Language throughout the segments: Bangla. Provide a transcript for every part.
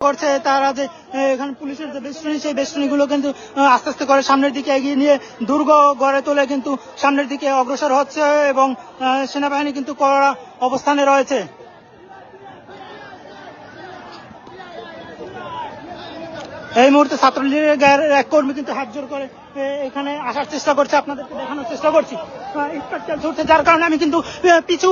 করছে, তারা যে এখানে পুলিশের যে বেষ্টনী, সেই বেষ্টনীগুলো কিন্তু আস্তে আস্তে করে সামনের দিকে এগিয়ে নিয়ে দুর্গ গড়ে তোলে কিন্তু সামনের দিকে অগ্রসর হচ্ছে এবং সেনাবাহিনী কিন্তু কড়া অবস্থানে রয়েছে। এই মুহূর্তে ছাত্রলীগের এক কর্মী কিন্তু হাত জোর করে এখানে আসার চেষ্টা করছে, আপনাদেরকে দেখানোর চেষ্টা করছি। ইটপাটকেল ছুটছে, যার কারণে আমি কিন্তু পিছু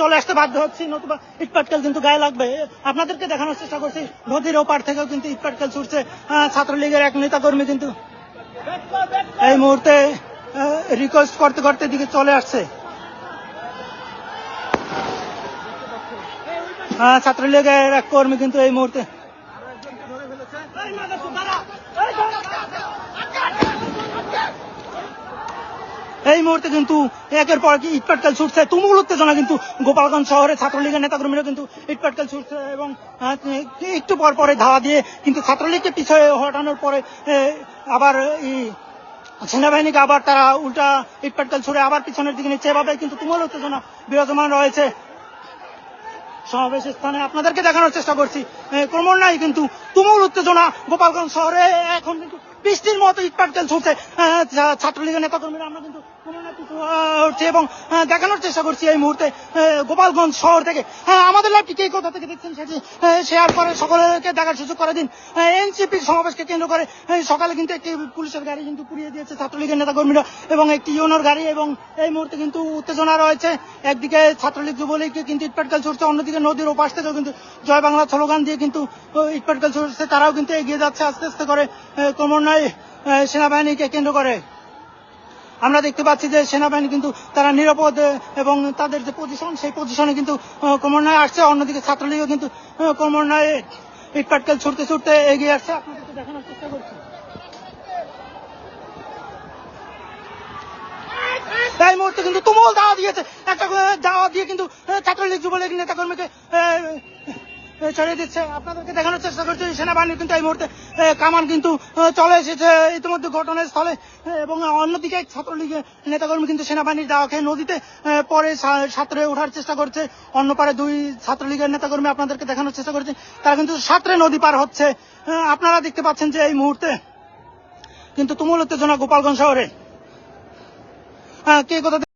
চলে আসতে বাধ্য হচ্ছি, নতুবা ইটপাটকেল কিন্তু গায়ে লাগবে। আপনাদেরকে দেখানোর চেষ্টা করছি, নদীর ওপার থেকেও কিন্তু ইটপাটকেল ছুটছে ছাত্রলীগের এক নেতা কর্মী কিন্তু। এই মুহূর্তে রিকোয়েস্ট করতে করতে দিকে চলে আসছে। ছাত্রলীগের এক কর্মী কিন্তু এই মুহূর্তে এই মুহূর্তে কিন্তু একের পর কি ইটপাটকেল ছুটছে। তুমুল উত্তেজনা কিন্তু গোপালগঞ্জ শহরে ছাত্রলীগের নেতাকর্মীরা কিন্তু ইটপাটকেল ছুটছে এবং একটু পর পরে ধাওয়া দিয়ে কিন্তু ছাত্রলীগকে পিছিয়ে হটানোর পরে আবার সেনাবাহিনীকে আবার তারা উল্টা ইটপাটকেল ছুড়ে আবার পিছনের দিকে নিচ্ছে। এভাবে কিন্তু তুমুল উত্তেজনা বিরাজমান রয়েছে। সমাবেশ স্থানে আপনাদেরকে দেখানোর চেষ্টা করছি। ক্রমান্বয়ে কিন্তু তুমুল উত্তেজনা গোপালগঞ্জ শহরে। এখন কিন্তু বৃষ্টির মতো ইটপাটকেল ছুটছে ছাত্রলীগের নেতাকর্মীরা, আমরা কিন্তু উঠছি এবং দেখানোর চেষ্টা করছি এই মুহূর্তে গোপালগঞ্জ শহর থেকে। হ্যাঁ আমাদের লাইভটি কে কোথা থেকে দেখছেন সেটি শেয়ার করে, সকলকে দেখার সুযোগ করে দিন। এনসিপি সমাবেশকে কেন্দ্র করে সকালে কিন্তু একটি পুলিশের গাড়ি কিন্তু পুড়িয়ে দিয়েছে ছাত্রলীগের নেতাকর্মীরা এবং একটি ইউনোর গাড়ি এবং এই মুহূর্তে কিন্তু উত্তেজনা রয়েছে। একদিকে ছাত্রলীগ যুবলীগ কিন্তু ইটপাটকেল ছুটছে অন্যদিকে নদীর ওপাশ থেকেও কিন্তু জয় বাংলা স্লোগান দিয়ে কিন্তু ইটপাটকেল ছুটছে তারাও কিন্তু এগিয়ে যাচ্ছে, আস্তে আস্তে করে ক্রমান্বয়ে সেনাবাহিনীকে কেন্দ্র করে। আমরা দেখতে পাচ্ছি যে সেনাবাহিনী কিন্তু তারা নিরাপদ এবং তাদের যে পজিশন সেই পজিশনে কিন্তু ক্রমান্বয়ে আসছে। অন্যদিকে ছাত্রলীগও কিন্তু ক্রমান্বয়ে ইটপাটকেল ছুটতে ছুটতে এগিয়ে আসছে। এই মুহূর্তে কিন্তু তুমুল দাওয়া দিয়েছে। একটা দাওয়া দিয়ে কিন্তু ছাত্রলীগ যুবলীগ নেতা কর্মীকে ছড়িয়ে দিচ্ছে আপনাদেরকে দেখানোর চেষ্টা করছি সেনাবাহিনী কিন্তু এই মুহূর্তে কামান কিন্তু চলে এসেছে ইতিমধ্যে ঘটনাস্থলে। এবং অন্যদিকে নেতা নেতাকর্মী কিন্তু সেনাবাহিনীর দাওয়া খেয়ে নদীতে পরে সাঁতরে ওঠার চেষ্টা করছে। অন্য পারে দুই ছাত্রলীগের নেতাকর্মী আপনাদেরকে দেখানোর চেষ্টা করছে। তারা কিন্তু সাঁতরে নদী পার হচ্ছে। আপনারা দেখতে পাচ্ছেন যে এই মুহূর্তে কিন্তু তুমুল উত্তেজনা গোপালগঞ্জ শহরে। কে কথা